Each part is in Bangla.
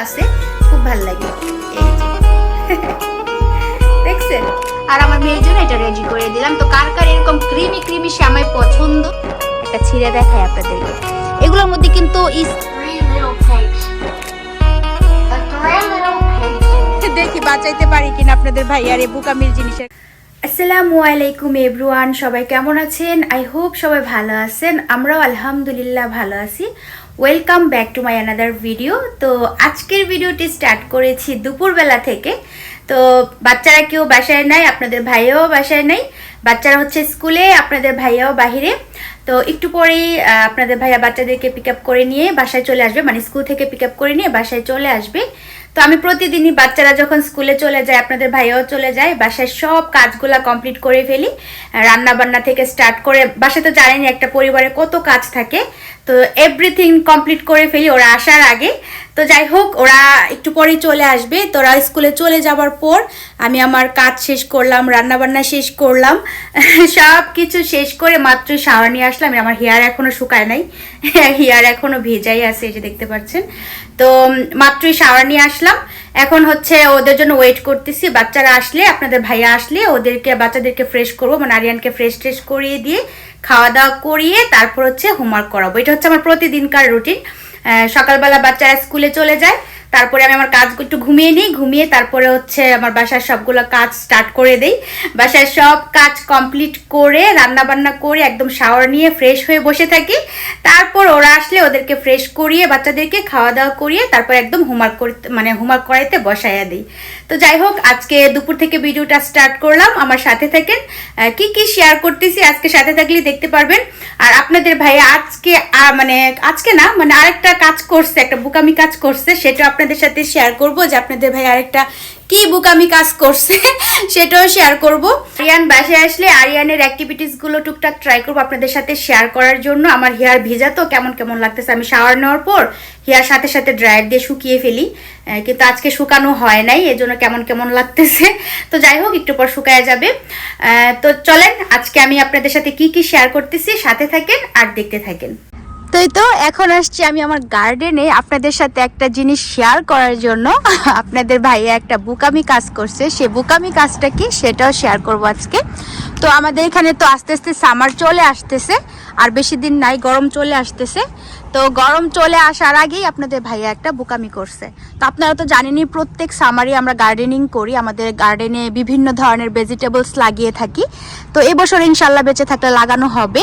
আছে খুব ভালো লাগে। দেখছেন? আর আমার মেয়ের জন্য এটা রেডি করে দিলাম। তো কার কার এরকম ক্রিমি ক্রিমি শ্যামাই পছন্দ? এটা ছিঁড়ে দেখাই আপনাদেরকে। এগুলোর মধ্যে কিন্তু. দেখি বাঁচাইতে পারি কিনা আপনাদের ভাই আর এই বুকামির জিনিসের। আসসালামু আলাইকুম এভরিওয়ান সবাই কেমন আছেন? আই হোপ সবাই ভালো আছেন। আমরাও আলহামদুলিল্লাহ ভালো আছি। Welcome back to my another video তো আজকের ভিডিওটি স্টার্ট করেছি দুপুরবেলা থেকে। তো বাচ্চারা কেউ বাসায় নাই, আপনাদের ভাইয়াও বাসায় নাই। বাচ্চারা হচ্ছে স্কুলে আপনাদের ভাইয়াও বাহিরে। তো একটু পরেই আপনাদের ভাইয়া বাচ্চাদেরকে পিক আপ করে নিয়ে বাসায় চলে আসবে। মানে স্কুল থেকে পিক আপ করে নিয়ে বাসায় চলে আসবে। তো আমি প্রতিদিনই বাচ্চারা যখন স্কুলে চলে যায়, আপনাদের ভাইয়াও চলে যায়, বাসায় সব কাজগুলা কমপ্লিট করে ফেলি। রান্না বান্না থেকে স্টার্ট করে, বাসায় তো জানেনি একটা পরিবারে কত কাজ থাকে, তো এভরিথিং কমপ্লিট করে ফেলি ওরা আসার আগে। তো যাই হোক, ওরা একটু পরেই চলে আসবে, তো ওরা স্কুলে চলে যাওয়ার পর আমি আমার কাজ শেষ করলাম রান্না বান্না শেষ করলাম সব কিছু শেষ করে মাত্র শাওয়ার নিয়ে আসলাম। আমার হেয়ার এখনও শুকায় নাই হেয়ার এখনও ভেজাই আছে, এই যে দেখতে পাচ্ছেন। তো মাত্রই শাওয়ার নিয়ে আসলাম। এখন হচ্ছে ওদের জন্য ওয়েট করতেছি। বাচ্চারা আসলে, আপনাদের ভাইয়া আসলে, ওদেরকে, বাচ্চাদেরকে ফ্রেশ করব। মানে আরিয়ানকে ফ্রেশ ট্রেশ করিয়ে দিয়ে খাওয়া দাওয়া করিয়ে তারপর হচ্ছে হোমওয়ার্ক করাবো। এটা হচ্ছে আমার প্রতিদিনকার রুটিন সকালবেলা বাচ্চারা স্কুলে চলে যায়। তারপরে আমি আমার কাজ একটু ঘুমিয়ে নিই, ঘুমিয়ে তারপরে হচ্ছে আমার বাসার সবগুলো কাজ স্টার্ট করে দেই। বাসায় সব কাজ কমপ্লিট করে রান্না বান্না করে একদম শাওয়ার নিয়ে ফ্রেশ হয়ে বসে থাকি। তারপর ওরা আসলে ওদেরকে ফ্রেশ করিয়ে বাচ্চাদেরকে খাওয়া দাওয়া করিয়ে তারপর একদম হোমওয়ার্ক করতে মানে হোমওয়ার্ক করাইতে বসাইয়া দিই। তো যাই হোক, আজকে দুপুর থেকে ভিডিওটা স্টার্ট করলাম। আমার সাথে থাকেন কি কি শেয়ার করতেছি আজকে সাথে থাকলে দেখতে পারবেন। আর আপনাদের ভাই আজকে মানে আজকে না মানে আরেকটা কাজ করছে, একটা বুকামি কাজ করছে, সেটা আপনাদের সাথে শেয়ার করব যে আপনাদের ভাই আরেকটা কি বুকামি কাজ করছে, সেটাও শেয়ার করব। আরিয়ান বাসায় আসলে আরিয়ানের অ্যাক্টিভিটিসগুলো টুকটাক ট্রাই করব আপনাদের সাথে শেয়ার করার জন্য। আমার হেয়ার ভেজা তো, কেমন কেমন লাগতেছে? আমি শাওয়ার নেওয়ার পর হেয়ার সাথে সাথে ড্রায়ার দিয়ে শুকিয়ে ফেলি। কিন্তু আজকে শুকানো হয় নাই, এজন্য কেমন কেমন লাগতেছে। তো যাই হোক, একটু পর শুকায় যাবে। তো চলেন, আজকে আমি আপনাদের সাথে কি কি শেয়ার করতেছি, সাথে থাকেন আর দেখতে থাকেন। তো এই তো, এখন আসছি আমি আমার গার্ডেনে আপনাদের সাথে একটা জিনিস শেয়ার করার জন্য। আপনাদের ভাইয়া একটা বুকামি কাজ করছে। সে বুকামি কাজটা কি সেটাও শেয়ার করব আজকে। তো আমাদের এখানে তো আস্তে আস্তে সামার চলে আসতেছে। আর বেশি দিন নাই, গরম চলে আসতেছে। তো গরম চলে আসার আগেই আপনাদের ভাইয়া একটা বুকামি করছে। তো আপনারা তো জানেনই, প্রত্যেক সামারে আমরা গার্ডেনিং করি, আমাদের গার্ডেনে বিভিন্ন ধরনের ভেজিটেবলস লাগিয়ে থাকি। তো এবছর ইনশাল্লাহ বেঁচে থাকলে লাগানো হবে।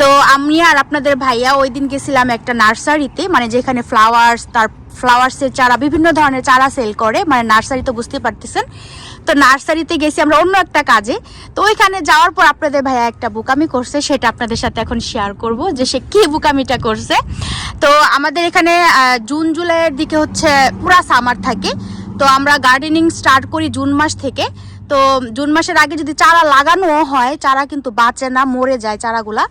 তো আমি আর আপনাদের ভাইয়া ওই দিন গেছিলাম একটা নার্সারিতে মানে যেখানে ফ্লাওয়ার্স তার ফ্লাওয়ার্সের চারা, বিভিন্ন ধরনের চারা সেল করে। মানে নার্সারি তো বুঝতে পারতেছেন। তো নার্সারিতে গেছি আমরা অন্য একটা কাজে। তো ওইখানে যাওয়ার পর আপনাদের ভাইয়া একটা বুকামি করছে, সেটা আপনাদের সাথে এখন শেয়ার করব যে সে কি বুকামিটা করছে। তো আমাদের এখানে জুন, জুলাইয়ের দিকে হচ্ছে পুরা সামার থাকে। তো আমরা গার্ডেনিং স্টার্ট করি জুন মাস থেকে। তো জুন মাসের আগে যদি চারা লাগানো হয়, চারা কিন্তু বাঁচে না, মরে যায় চারাগুলা।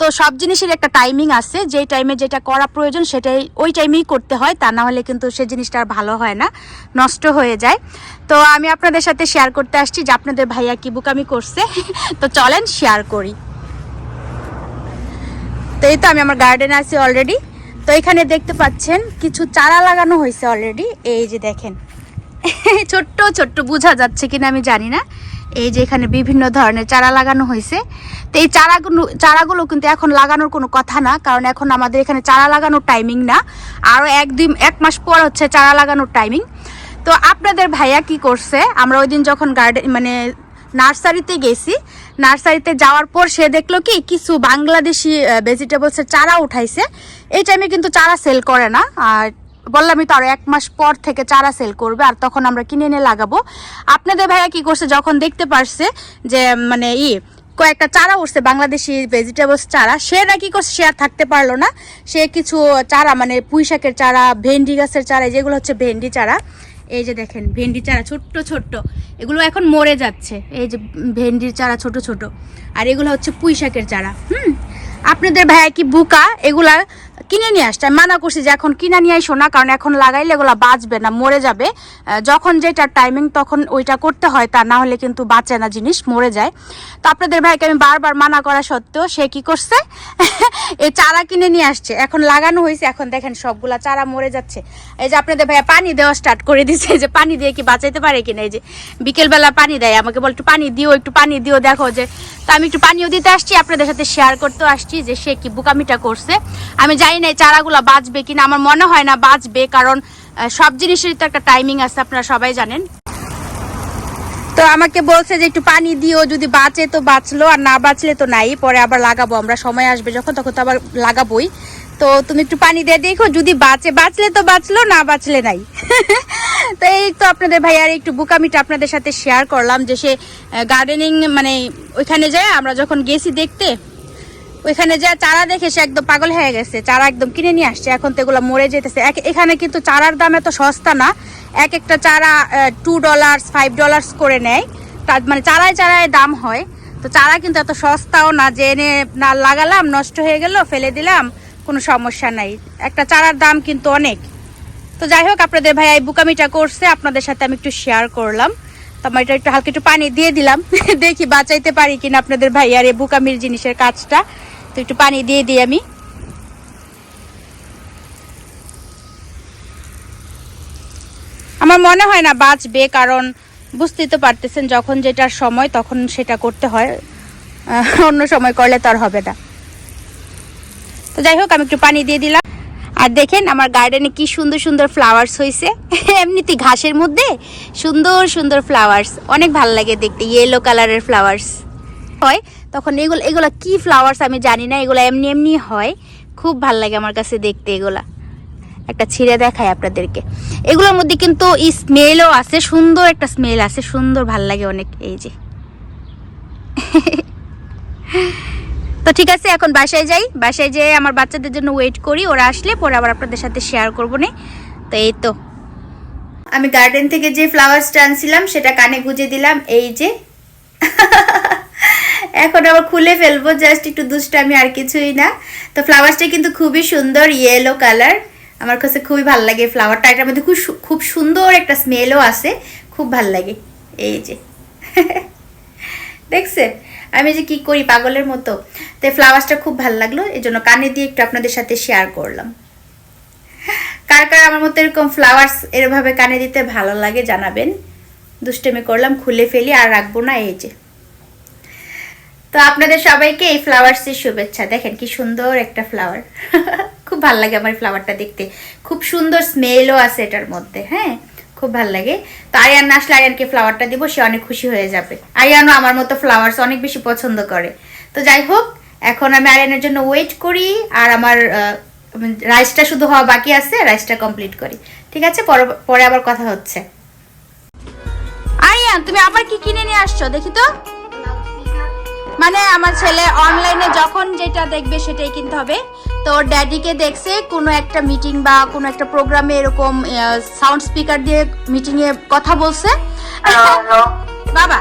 তো সব জিনিসের একটা টাইমিং আছে, যে টাইমে যেটা করা প্রয়োজন সেটাই ওই টাইমেই করতে হয়, তা না হলে কিন্তু সে জিনিসটা আর ভালো হয় না, নষ্ট হয়ে যায়। তো আমি আপনাদের সাথে শেয়ার করতে আসছি যে আপনাদের ভাইয়া কি বুকামি করছে। তো চলেন শেয়ার করি। তো এই তো আমি আমার গার্ডেনে আছি অলরেডি তো এখানে দেখতে পাচ্ছেন কিছু চারা লাগানো হয়েছে অলরেডি এই যে দেখেন। ছোট্ট ছোট্ট, বোঝা যাচ্ছে কিনা আমি জানি না। এই যে এখানে বিভিন্ন ধরনের চারা লাগানো হয়েছে। তো এই চারাগুলো চারাগুলো কিন্তু এখন লাগানোর কোনো কথা না, কারণ এখন আমাদের এখানে চারা লাগানোর টাইমিং না। আরও এক দুই, এক মাস পর হচ্ছে চারা লাগানোর টাইমিং তো আপনাদের ভাইয়া কি করছে? আমরা ওই দিন যখন গার্ডেন মানে নার্সারিতে গেছি, নার্সারিতে যাওয়ার পর সে দেখল কি, কিছু বাংলাদেশি ভেজিটেবলসের চারা উঠাইছে। এই টাইমে কিন্তু চারা সেল করে না। আর বললামই তো আরও এক মাস পর থেকে চারা সেল করবে, আর তখন আমরা কিনে এনে লাগাবো। আপনাদের ভাইয়া কি করছে? যখন দেখতে পারছে যে মানে ই, কয়েকটা চারা উঠছে, বাংলাদেশি ভেজিটেবলস চারা, সে না কি করছে? সে আর থাকতে পারল না। সে কিছু চারা মানে পুঁই শাকের চারা, ভেন্ডি গাছের চারা যেগুলো হচ্ছে ভেন্ডি চারা এই যে দেখেন, ভেন্ডির চারা ছোট্ট ছোট্ট, এগুলো এখন মরে যাচ্ছে। এই যে ভেন্ডির চারা ছোট ছোট। আর এগুলো হচ্ছে পুঁই শাকের চারা। হুম? আপনাদের ভাইয়া কি বুকা? এগুলা কিনে নিয়ে আসছে। মানা করছি যে এখন কিনে নিয়ে আইসো না, কারণ এখন লাগাইলে এগুলো বাঁচবে না, মরে যাবে। যখন যেটা টাইমিং তখন ওইটা করতে হয়, তা না হলে কিন্তু বাঁচে না জিনিস, মরে যায়। তো আপনাদের ভাইকে আমি বারবার মানা করা সত্ত্বেও সে কি করছে? এই চারা কিনে নিয়ে আসছে। এখন লাগানো হয়েছে, এখন দেখেন সবগুলা চারা মরে যাচ্ছে। এই যে আপনাদের ভাইয়া পানি দেওয়া স্টার্ট করে দিছে যে পানি দিয়ে কি বাঁচাইতে পারে কিনা? এই যে বিকেলবেলা পানি দেয়, আমাকে বল, একটু পানি দিও, একটু পানি দিও, দেখো যে। তো আমি একটু পানিও দিতে আসছি, আপনাদের সাথে শেয়ার করতেও আসছি যে সে কি বুকামিটা করছে। আমি জানি না এই চারাগুলা বাঁচবে কিনা, আমার মনে হয় না বাঁচবে, কারণ সব জিনিসেরই তো একটা টাইমিং আছে, আপনারা সবাই জানেন। তো আমাকে বলছে যে একটু পানি দিও, যদি বাঁচে তো বাঁচলো, আর না বাঁচলে তো নাই, পরে আবার লাগাবো, আমরা সময় আসবে যখন, তখন তো আবার লাগাবোই। তো তুমি একটু পানি দিয়ে দেখো, যদি বাঁচে, বাঁচলে তো বাঁচলো, না বাঁচলে নাই। তো এই তো আপনাদের ভাই আর একটু বুকামিটা আপনাদের সাথে শেয়ার করলাম, যে সে গার্ডেনিং মানে ওইখানে যায়, আমরা যখন গেছি দেখতে ওইখানে যা চারা দেখে সে একদম পাগল হয়ে গেছে। চারা একদম কিনে নিয়ে আসছে। এখন তো এগুলো মরে যেতেছে। এখানে কিন্তু চারার দাম এত সস্তা না। এক একটা চারা টু ডলার্স ফাইভ ডলার্স করে নেয়। তার মানে চারায় চারায় দাম হয়। তো চারা কিন্তু এত সস্তাও না যে এনে না লাগালাম, নষ্ট হয়ে গেল, ফেলে দিলাম, কোনো সমস্যা নাই। একটা চারার দাম কিন্তু অনেক। তো যাই হোক, আপনাদের ভাই এই বুকামিটা করছে। আপনাদের সাথে আমি একটু শেয়ার করলাম। আমার এটা একটু হালকা একটু পানি দিয়ে দিলাম। দেখি বাঁচাইতে পারি কিনা আপনাদের ভাই আর এই বুকামির জিনিসের কাজটা। তো একটু পানি দিয়ে দিই আমি। আমার মনে হয় না বাঁচবে, কারণ বুঝতেই তো পারতেছেন যখন যেটার সময় তখন সেটা করতে হয়। অন্য সময় করলে তো আর হবে না। তো যাই হোক, আমি একটু পানি দিয়ে দিলাম। আর দেখেন আমার গার্ডেনে কি সুন্দর সুন্দর ফ্লাওয়ার্স হয়েছে এমনিতে ঘাসের মধ্যে সুন্দর সুন্দর ফ্লাওয়ার্স অনেক ভালো লাগে দেখতে ইয়েলো কালারের ফ্লাওয়ার্স হয়, তখন এগুলো এগুলো কি ফ্লাওয়ার্স আমি জানি না, এগুলো এমনি এমনি হয়। খুব ভালো লাগে আমার কাছে দেখতে এগুলা। একটা ছিঁড়ে দেখায় আপনাদেরকে। এগুলোর মধ্যে কিন্তু স্মেলও আছে, সুন্দর একটা স্মেল আছে, সুন্দর ভালো লাগে অনেক, এই যে। তো ঠিক আছে, এখন বাসায় যাই। বাসায় যেয়ে আমার বাচ্চাদের জন্য ওয়েট করি, ওরা আসলে পরে আবার আপনাদের সাথে শেয়ার করব না। তো এই তো। আমি গার্ডেন থেকে যে ফ্লাওয়ার্সটা আনছিলাম, সেটা কানে গুজে দিলাম, এই যে। এখন আবার খুলে ফেলব জাস্ট একটু দুষ্টামি আর কিছুই না। তো ফ্লাওয়ার্সটা কিন্তু খুবই সুন্দর ইয়েলো কালার আমার কাছে খুবই ভালো লাগে ফ্লাওয়ারটা এটার মধ্যে খুব খুব সুন্দর একটা স্মেলও আছে, খুব ভালো লাগে। এই যে। দেখছেন? আমি যে কি করি পাগলের মতো? তো ফ্লাওয়ার্সটা খুব ভালো লাগল, এই জন্য কানে দিয়ে একটু আপনাদের সাথে শেয়ার করলাম। কার কার আমার মতো এরকম ফ্লাওয়ার্স এরভাবে কানে দিতে ভালো লাগে জানাবেন। দুষ্টমি করলাম, খুলে ফেলি, আর রাখব না, এই যে। তো আপনাদের সবাইকে এই ফ্লাওয়ার্সের শুভেচ্ছা। দেখেন কি সুন্দর একটা ফ্লাওয়ার খুব ভালো লাগে আমার ফ্লাওয়ারটা দেখতে। খুব সুন্দর স্মেলও আছে এটার মধ্যে হ্যাঁ? খুব ভালো লাগে। তো আরিয়ান আসলে আরিয়ানকে ফ্লাওয়ারটা দিব, সে অনেক খুশি হয়ে যাবে। আরিয়ানও আমার মতো ফ্লাওয়ার্স অনেক বেশি পছন্দ করে। তো যাই হোক, এখন আমি আরিয়ানের জন্য ওয়েট করি, আর আমার রাইসটা শুধু হওয়া বাকি আছে রাইসটা কমপ্লিট করি। ঠিক আছে? পরে পরে আবার কথা হচ্ছে। আরিয়ান, তুমি আবার কি কিনে নিয়ে আসছো? দেখি তো। মানে আমার ছেলে অনলাইনে যখন যেটা দেখবে সেটাই কিনতে হবে। তো ড্যাডিকে দেখছে কোনো একটা মিটিং বা কোনো একটা প্রোগ্রামে এরকম সাউন্ড স্পিকার দিয়ে মিটিংয়ে কথা বলছে। বাবা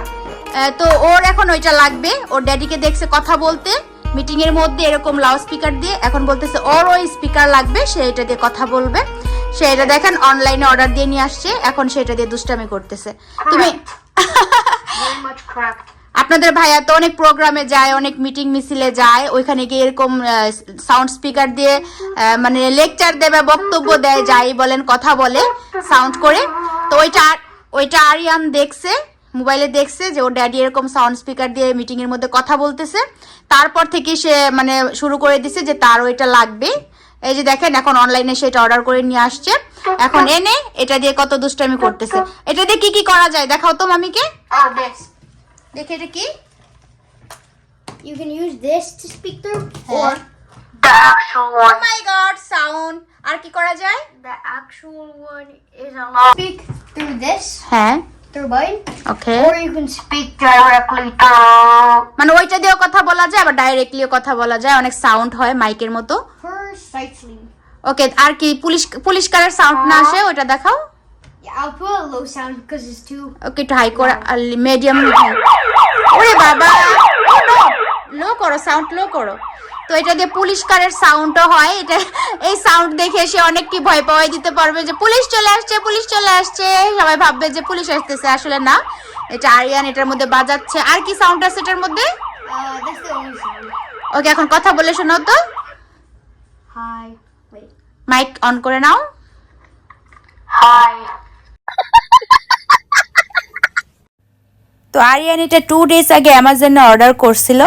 তো ওর এখন ওইটা লাগবে। ওর ড্যাডিকে দেখছে কথা বলতে। মিটিং এর মধ্যে এরকম লাউড স্পিকার দিয়ে এখন বলতেছে ওর ওই স্পিকার লাগবে সে এটা দিয়ে কথা বলবে। সে এটা দেখেন অনলাইনে অর্ডার দিয়ে নিয়ে আসছে এখন সেটা দিয়ে দুষ্টামি করতেছে। তুমি. আপনাদের ভাইয়া তো অনেক প্রোগ্রামে যায়, অনেক মিটিং মিছিলে যায়, ওইখানে গিয়ে এরকম সাউন্ড স্পিকার দিয়ে মানে লেকচার দেবে বক্তব্য দেয়, যাই বলেন, কথা বলে সাউন্ড করে। তো ওইটা ওইটা আরিয়ান দেখছে, মোবাইলে দেখছে যে ওর ড্যাডি এরকম সাউন্ড স্পিকার দিয়ে মিটিং এর মধ্যে কথা বলতেছে। তারপর থেকে সে মানে শুরু করে দিছে যে তার ওইটা লাগবে। এই যে দেখেন, এখন অনলাইনে সেটা অর্ডার করে নিয়ে আসছে। এখন এনে এটা দিয়ে কত দুষ্টামি করতেছে। এটা দিয়ে কি কি করা যায়? দেখাও তো মামিকে. দেখে এটা কি You can use this to speak through, Or The actual ও one. মাই গড সাউন্ড আর কি করা যায় The actual one is a lot. speak through this, হ্যাঁ through mine, okay or you can speak. Speak directly to. মানে ওইটা দিয়েও কথা বলা যায় আবার ডাইরেক্টলিও কথা বলা যায় অনেক সাউন্ড হয় মাইকের মতো Precisely. ওকে আর কি পুলিশ পুলিশ কারের সাউন্ড না আসে ওটা দেখাও Yeah, I'll put a low sound because it's too. ওকে একটু হাই করে মিডিয়াম ওরে বাবা লো করো সাউন্ড লো করো তো এটা দিয়ে পুলিশ কারের সাউন্ডও হয় এটা এই সাউন্ড দেখে সে অনেকটি ভয় পাওয়াই দিতে পারবে যে পুলিশ চলে আসছে পুলিশ চলে আসছে সবাই ভাববে যে পুলিশ আসতেছে আসলে না এটা আরিয়ান এটার মধ্যে বাজাচ্ছে আর কি সাউন্ড আছে এটার মধ্যে Uh. ওকে এখন কথা বলে শোনাও তো Hi. Wait. মাইক অন করে নাও Hi. তো আরিয়ান এটা টু ডেজ আগে অ্যামাজনে অর্ডার করছিল।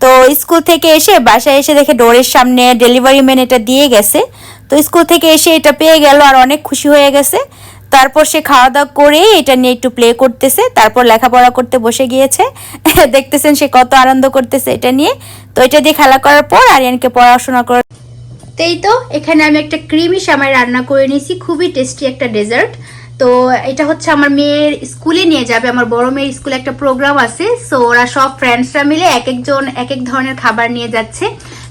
তো স্কুল থেকে এসে বাসায় এসে দেখে ডোরের সামনে ডেলিভারি ম্যান এটা দিয়ে গেছে। তো স্কুল থেকে এসে এটা পেয়ে গেল আর অনেক খুশি হয়ে গেছে। তারপর সে খাওয়া দাওয়া করে এটা নিয়ে একটু প্লে করতেছে, তারপর লেখাপড়া করতে বসে গিয়েছে। দেখতেছেন সে কত আনন্দ করতেছে এটা নিয়ে। তো এটা দিয়ে খেলা করার পর আরিয়ানকে পড়াশোনা করার তো এই তো, এখানে আমি একটা ক্রিমি সামাই রান্না করে নিয়েছি, খুবই টেস্টি একটা ডেজার্ট তো এটা হচ্ছে আমার মেয়ের স্কুলে নিয়ে যাবে। আমার বড় মেয়ের স্কুলে একটা প্রোগ্রাম আছে সো ওরা সব ফ্রেন্ডসরা মিলে এক একজন এক এক ধরনের খাবার নিয়ে যাচ্ছে।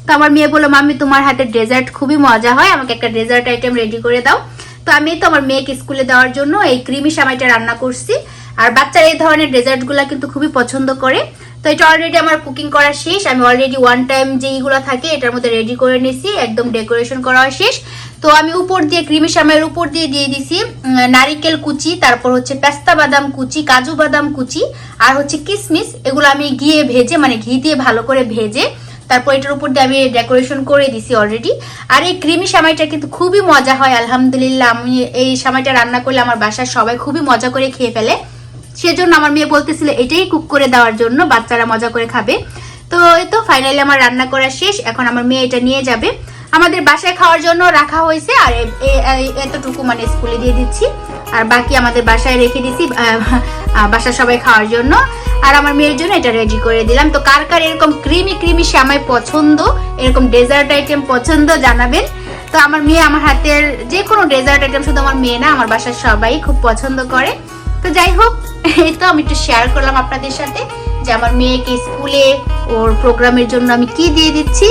তো আমার মেয়ে বলল, মাম্মি, তোমার হাতে ডেজার্ট খুবই মজা হয়, আমাকে একটা ডেজার্ট আইটেম রেডি করে দাও। তো আমি তো আমার মেয়েকে স্কুলে দেওয়ার জন্য এই ক্রিমি সামাইটা রান্না করছি, আর বাচ্চারা এই ধরনের ডেজার্টগুলো কিন্তু খুবই পছন্দ করে। তো এটা অলরেডি আমার কুকিং করা শেষ, আমি অলরেডি ওয়ান টাইম যেইগুলো থাকে এটার মধ্যে রেডি করে নিয়েছি একদম ডেকোরেশন করা শেষ। তো আমি উপর দিয়ে ক্রিমি সামের উপর দিয়ে দিয়ে দিছি নারিকেল কুচি, তারপর হচ্ছে পেস্তা বাদাম কুচি, কাজু বাদাম কুচি, আর হচ্ছে কিসমিস, এগুলো আমি গিয়ে ভেজে মানে ঘি দিয়ে ভালো করে ভেজে, তারপর এটার উপর দিয়ে আমি ডেকোরেশন করে দিছি অলরেডি আর এই ক্রিমি সামাইটা কিন্তু খুবই মজা হয়, আলহামদুলিল্লাহ। আমি এই সামাইটা রান্না করলে আমার বাসার সবাই খুবই মজা করে খেয়ে ফেলে। সেজন্য আমার মেয়ে বলতেছিল, এটাই কুক করে দেওয়ার জন্য, বাচ্চারা মজা করে খাবে। তো এই তো ফাইনালি আমার রান্না করা শেষ, এখন আমার মেয়ে এটা নিয়ে যাবে। আমাদের বাসায় খাওয়ার জন্য রাখা হয়েছে, আর এতটুকু মানে স্কুলে দিয়ে দিচ্ছি। আর বাকি আমাদের বাসায় রেখে দিছি বাসার সবাই খাওয়ার জন্য। আর আমার মেয়ের জন্য এটা রেডি করে দিলাম। তো কার কার এরকম ক্রিমি ক্রিমি শ্যামাই পছন্দ, এরকম ডেজার্ট আইটেম পছন্দ জানাবেন। তো আমার মেয়ে আমার হাতের যে কোনো ডেজার্ট আইটেম শুধু আমার মেয়ে না, আমার বাসার সবাই খুব পছন্দ করে। তো যাই হোক, এই তো আমি একটু শেয়ার করলাম আপনাদের সাথে যে আমার মেয়েকে স্কুলে ওর প্রোগ্রামের জন্য আমি কি দিয়ে দিচ্ছি।